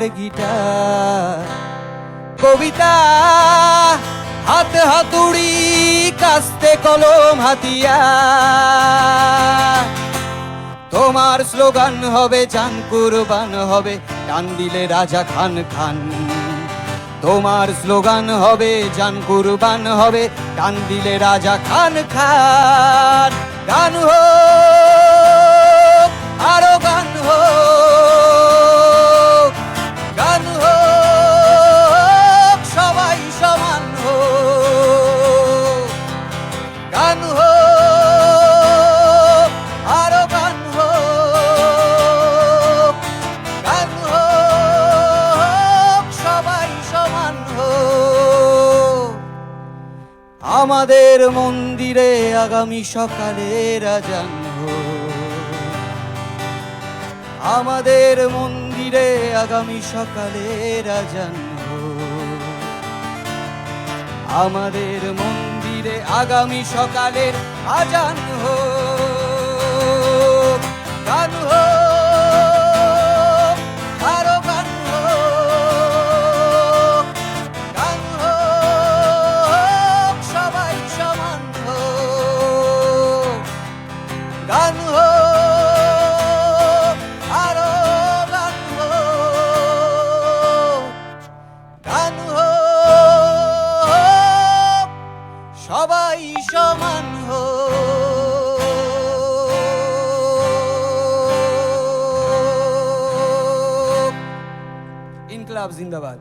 আর guitar. কবিতা, হাত হাতুড়ি, কাস্তে কলম হাতিয়া তোমার স্লোগান হবে, জান কুরবান হবে, টান দিলে রাজা খান খান। তোমার স্লোগান হবে, জান কুরবান হবে, টান দিলে রাজা খান খান। সমান আমাদের মন্দিরে আগামী সকালে রাজান আমাদের মন্দিরে আগামী সকালে রাজান আমাদের মন্দিরে আগামী সকালের আজান হোক গান আরও গান হোক আরও গান হোক গান হোক। সবাই সমান হোক ইনকলাব জিন্দাবাদ।